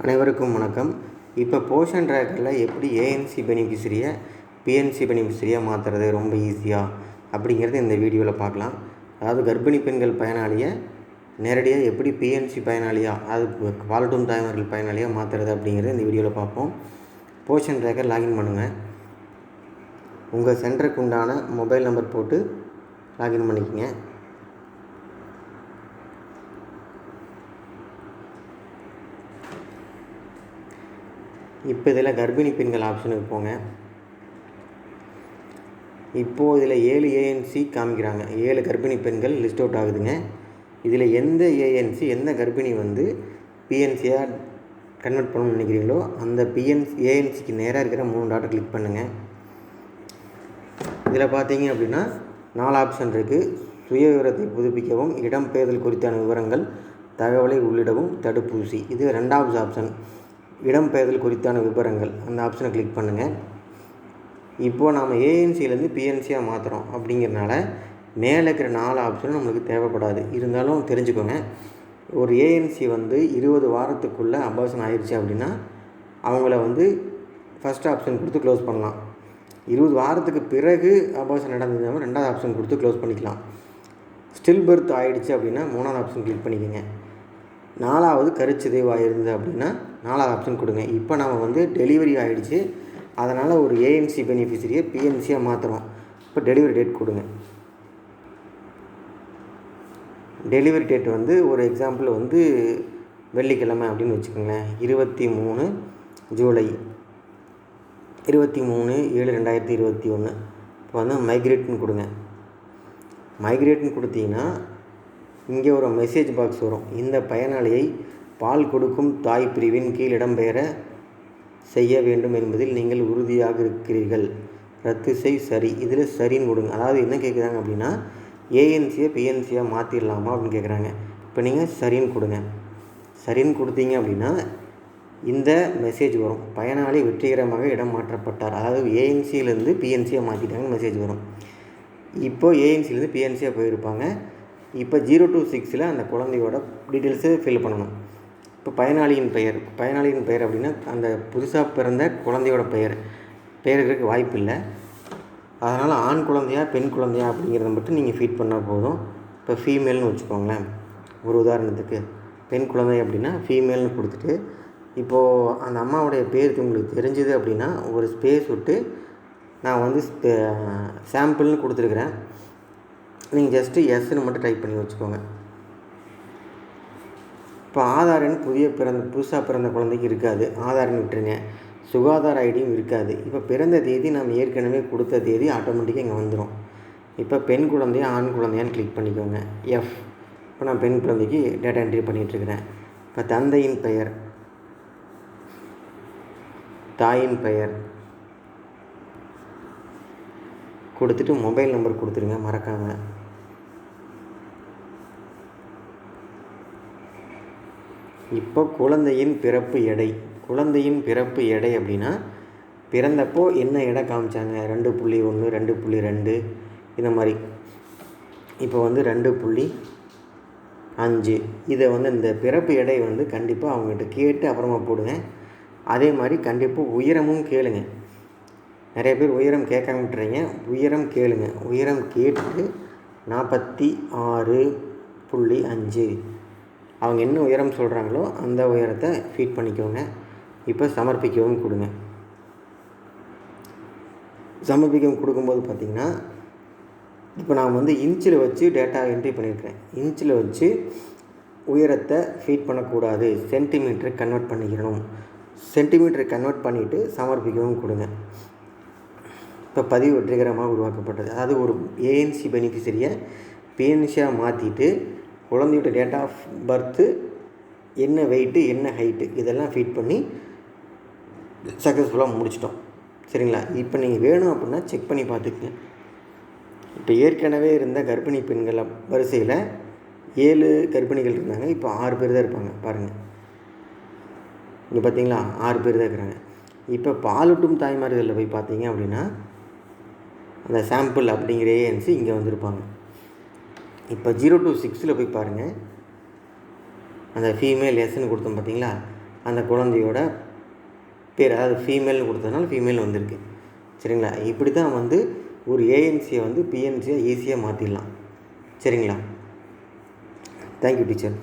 அனைவருக்கும் வணக்கம். இப்போ போஷன் ட்ராக்கரில் எப்படி ஏஎன்சி பெனிஃபிஷரியை பிஎன்சி பெனிஃபிஷரியாக மாற்றுறது ரொம்ப ஈஸியாக அப்படிங்கிறது இந்த வீடியோவில் பார்க்கலாம். அதாவது கர்ப்பிணி பெண்கள் பயனாளியை நேரடியாக எப்படி பிஎன்சி பயனாளியாக அதாவது பால்டூம் தாய்மார்கள் பயனாளியாக மாற்றுறது அப்படிங்கிறது இந்த வீடியோவில் பார்ப்போம். போஷன் ட்ராக்கர் லாகின் பண்ணுங்கள் உங்கள் சென்டருக்கு உண்டான மொபைல் நம்பர் போட்டு லாகின் பண்ணிக்கங்க. இப்போ இதில் கர்ப்பிணி பெண்கள் ஆப்ஷனுக்கு போங்க. இப்போது இதில் ஏழு ஏஎன்சி காமிக்கிறாங்க. ஏழு கர்ப்பிணி பெண்கள் லிஸ்ட் அவுட் ஆகுதுங்க. இதில் எந்த ஏஎன்சி எந்த கர்ப்பிணி வந்து பிஎன்சியாக கன்வெர்ட் பண்ணணும்னு நினைக்கிறீங்களோ அந்த பிஎன்சி ஏஎன்சிக்கு நேராக இருக்கிற மூணு டாட்டை கிளிக் பண்ணுங்கள் இதில் பார்த்தீங்க அப்படின்னா நாலு ஆப்ஷன் இருக்குது சுய விவரத்தை புதுப்பிக்கவும் இடம்பெயர்தல் குறித்தான விவரங்கள் தகவலை உள்ளிடவும் தடுப்பூசி. இது ரெண்டாவது ஆப்ஷன் இடம்பெயர்தல் குறித்தான விவரங்கள் அந்த ஆப்ஷனை கிளிக் பண்ணுங்கள் இப்போது நாம் ஏஎன்சிலேருந்து பிஎன்சியாக மாற்றுறோம் அப்படிங்கிறனால மேலே இருக்கிற நாலு ஆப்ஷனும் நம்மளுக்கு தேவைப்படாது. இருந்தாலும் தெரிஞ்சுக்கோங்க ஒரு ஏஎன்சி வந்து இருபது வாரத்துக்குள்ளே அபார்ஷன் ஆயிடுச்சு அப்படின்னா அவங்கள வந்து ஃபஸ்ட் ஆப்ஷன் கொடுத்து க்ளோஸ் பண்ணலாம். இருபது வாரத்துக்கு பிறகு அபார்ஷன் நடந்ததுனால ரெண்டாவது ஆப்ஷன் கொடுத்து க்ளோஸ் பண்ணிக்கலாம். ஸ்டில் பர்த் ஆகிடுச்சு அப்படின்னா மூணாவது ஆப்ஷன் கிளிக் பண்ணிக்கோங்க. நாலாவது கருச்சிதைவு ஆகிருந்தது அப்படின்னா நாலாவது ஆப்ஷன் கொடுங்க. இப்போ நம்ம வந்து டெலிவரி ஆகிடுச்சு அதனால் ஒரு ஏஎன்சி பெனிஃபிஷரியை பிஎன்சியாக மாற்றுறோம் இப்போ டெலிவரி டேட் கொடுங்க. டெலிவரி டேட் வந்து ஒரு எக்ஸாம்பிள் வந்து வெள்ளிக்கிழமை அப்படின்னு வச்சுக்கோங்களேன். இருபத்தி மூணு ஜூலை. இருபத்தி மூணு ஏழு ரெண்டாயிரத்தி இருபத்தி ஒன்று இப்போ வந்து மைக்ரேட்னு கொடுங்க. மைக்ரேட்னு கொடுத்தீங்கன்னா இங்கே ஒரு மெசேஜ் பாக்ஸ் வரும். இந்த பயனாளியை பால் கொடுக்கும் தாய் பிரிவின் கீழ் இடம்பெயர செய்ய வேண்டும் என்பதில் நீங்கள் உறுதியாக இருக்கிறீர்கள். ரத்து செய் சரி. இதில் சரின்னு கொடுங்க. அதாவது என்ன கேட்குறாங்க அப்படின்னா ஏஎன்சியை பிஎன்சியாக மாற்றிடலாமா அப்படின்னு கேட்குறாங்க. இப்போ நீங்கள் சரின்னு கொடுங்க. சரின்னு கொடுத்தீங்க அப்படின்னா இந்த மெசேஜ் வரும். பயனாளி வெற்றிகரமாக இடம் மாற்றப்பட்டார். அதாவது ஏஎன்சியிலேருந்து பிஎன்சியை மாற்றிட்டாங்கன்னு மெசேஜ் வரும். இப்போது ஏஎன்சிலேருந்து பிஎன்சியாக போயிருப்பாங்க. இப்போ ஜீரோ டூ சிக்ஸில் அந்த குழந்தையோட டீட்டெயில்ஸு ஃபில் பண்ணணும். இப்போ பயனாளியின் பெயர் பயனாளியின் பெயர் அப்படின்னா அந்த புதுசாக பிறந்த குழந்தையோட பெயர். பெயர் இருக்கிறதுக்கு வாய்ப்பு இல்லை. அதனால் ஆண் குழந்தையா பெண் குழந்தையா அப்படிங்கிறத மட்டும் நீங்கள் ஃபீட் பண்ணால் போதும். இப்போ ஃபீமேல்னு வச்சுக்கோங்களேன். ஒரு உதாரணத்துக்கு பெண் குழந்தை அப்படின்னா ஃபீமேல்னு கொடுத்துட்டு இப்போது அந்த அம்மாவுடைய பேர் உங்களுக்கு தெரிஞ்சுது அப்படின்னா ஒரு ஸ்பேஸ் விட்டு நான் வந்து சாம்பிள்னு கொடுத்துருக்குறேன். நீங்கள் ஜஸ்ட்டு எஸ்ன்னு மட்டும் டைப் பண்ணி வச்சுக்கோங்க. இப்போ ஆதார் எண் புதிய பிறந்த புதுசாக பிறந்த குழந்தைக்கு இருக்காது. ஆதார்னு விட்டுருங்க. சுகாதார ஐடியும் இருக்காது. இப்போ பிறந்த தேதி நம்ம ஏற்கனவே கொடுத்த தேதி ஆட்டோமேட்டிக்காக இங்கே வந்துடும் இப்போ பெண் குழந்தையா ஆண் குழந்தையான்னு கிளிக் பண்ணிக்கோங்க. எஃப் இப்போ நான் பெண் குழந்தைக்கு டேட்டா என்ட்ரி பண்ணிகிட்ருக்கிறேன் இப்போ தந்தையின் பெயர். தாயின் பெயர். கொடுத்துட்டு மொபைல் நம்பர் கொடுத்துருங்க மறக்காமல் இப்போ குழந்தையின் பிறப்பு எடை. குழந்தையின் பிறப்பு எடை அப்படின்னா பிறந்தப்போ என்ன எடை காமிச்சாங்க? ரெண்டு புள்ளி ஒன்று ரெண்டு புள்ளி ரெண்டு இந்த மாதிரி. இப்போ வந்து ரெண்டு புள்ளி அஞ்சு. இதை வந்து இந்த பிறப்பு எடை வந்து கண்டிப்பாக அவங்ககிட்ட கேட்டு அப்புறமா போடுங்க. அதே மாதிரி கண்டிப்பாக உயரமும் கேளுங்க. நிறைய பேர் உயரம் கேட்காம விட்டுறீங்க. உயரம் கேளுங்க. உயரம் கேட்டு நாற்பத்தி ஆறு புள்ளி அஞ்சு. அவங்க என்ன உயரம் சொல்கிறாங்களோ அந்த உயரத்தை ஃபீட் பண்ணிக்கோங்க. இப்போ சமர்ப்பிக்கவும் கொடுங்க. சமர்ப்பிக்கவும் கொடுக்கும்போது பார்த்திங்கன்னா இப்போ நான் வந்து இன்ச்சில் வச்சு டேட்டா என்ட்ரி பண்ணியிருக்கேன் இன்ச்சில் வச்சு உயரத்தை ஃபீட் பண்ணக்கூடாது. சென்டிமீட்டர் கன்வெர்ட் பண்ணிக்கணும். சென்டிமீட்டர் கன்வெர்ட் பண்ணிவிட்டு சமர்ப்பிக்கவும் கொடுங்க. இப்போ பதிவு வெற்றிகரமாக உருவாக்கப்பட்டது. அதாவது ஒரு ஏஎன்சி பெனிஃபிஷரியை பிஎன்சியாக மாற்றிட்டு குழந்தையோட டேட் ஆஃப் பர்த்து என்ன வெயிட்டு என்ன ஹைட்டு இதெல்லாம் ஃபீட் பண்ணி சக்ஸஸ்ஃபுல்லாக முடிச்சிட்டோம். சரிங்களா? இப்போ நீங்கள் வேணும் அப்படின்னா செக் பண்ணி பார்த்துக்குங்க. இப்போ ஏற்கனவே இருந்த கர்ப்பிணி பெண்கள் வரிசையில் ஏழு கர்ப்பிணிகள் இருந்தாங்க. இப்போ ஆறு பேர் தான் இருப்பாங்க. பாருங்கள் இங்கே பார்த்தீங்களா ஆறு பேர் தான் இருக்கிறாங்க. இப்போ பாலூட்டும் தாய்மார்களில் போய் பார்த்தீங்க அப்படின்னா அந்த சாம்பிள் அப்படிங்கிற ஏஎன்சி இங்கே வந்திருப்பாங்க. இப்போ ஜீரோ டூ சிக்ஸில் போய் பாருங்கள் அந்த ஃபீமேல் எஸ்ன்னு கொடுத்தோம் பார்த்தீங்களா? அந்த குழந்தையோட பேர் அதாவது ஃபீமேல்னு கொடுத்ததுனால ஃபீமேல் வந்திருக்கு. சரிங்களா? இப்படி தான் வந்து ஒரு ஏஎன்சியை வந்து பிஎன்சியை ஈஸியாக மாற்றிடலாம் சரிங்களா? Thank you teacher